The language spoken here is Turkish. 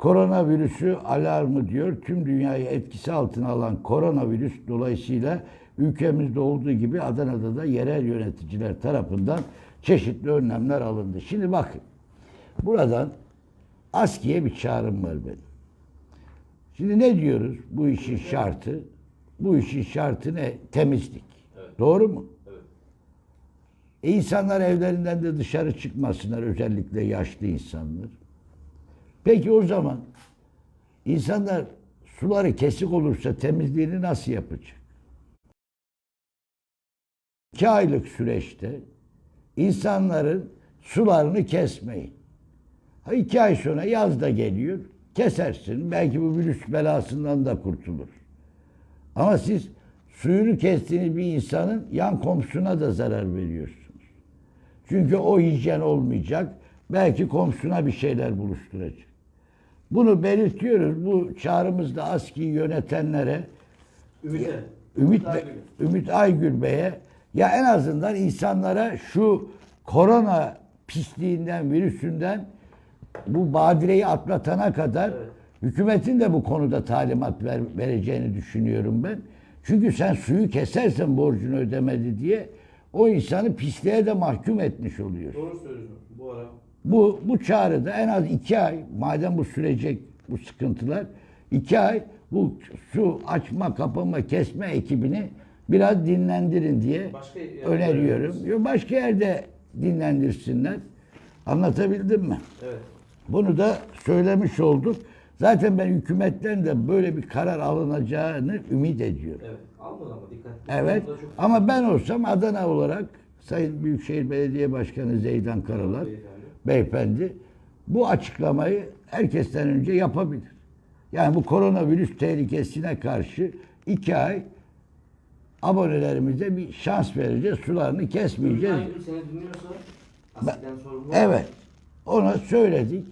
Koronavirüsü alarmı diyor. Tüm dünyayı etkisi altına alan koronavirüs dolayısıyla ülkemizde olduğu gibi Adana'da da yerel yöneticiler tarafından çeşitli önlemler alındı. Şimdi bakın. Buradan ASKİ'ye bir çağrım var benim. Şimdi ne diyoruz bu işin şartı? Bu işin şartı ne? Temizlik. Doğru mu? E insanlar evlerinden de dışarı çıkmasınlar özellikle yaşlı insanlar. Peki o zaman insanlar suları kesik olursa temizliğini nasıl yapacak? İki aylık süreçte insanların sularını kesmeyin. Ha iki ay sonra yaz da geliyor. Kesersin. Belki bu virüs belasından da kurtulur. Ama siz suyunu kestiğiniz bir insanın yan komşuna da zarar veriyorsunuz. Çünkü o hijyen olmayacak. Belki komşuna bir şeyler buluşturacak. Bunu belirtiyoruz. Bu çağrımızda ASKİ yönetenlere Ümit'e. Ümit, Aygül. Ümit Aygül Bey'e ya en azından insanlara şu korona pisliğinden, virüsünden bu badireyi atlatana kadar Evet. hükümetin de bu konuda talimat ver, vereceğini düşünüyorum ben. Çünkü sen suyu kesersen borcunu ödemedi diye o insanı pisliğe de mahkum etmiş oluyor. Doğru söylüyorsun. Bu ara Bu, bu çağrıda en az iki ay, madem bu sürecek bu sıkıntılar, iki ay bu su açma, kapama, kesme ekibini biraz dinlendirin diye Başka öneriyorum. Yo, Başka yerde dinlendirsinler. Anlatabildim mi? evet. Bunu da söylemiş olduk. Zaten ben hükümetten de böyle bir karar alınacağını ümit ediyorum. Evet. Almadı ama dikkat. Evet. Çok- Ama ben olsam Adana olarak Sayın Büyükşehir Belediye Başkanı Zeydan Karalar Beyefendi. bu açıklamayı herkesten önce yapabilir. Yani bu koronavirüs tehlikesine karşı iki ay abonelerimize bir şans vereceğiz. Sularını kesmeyeceğiz. Seni dinliyorsa sorumlu. Evet. Ona söyledik.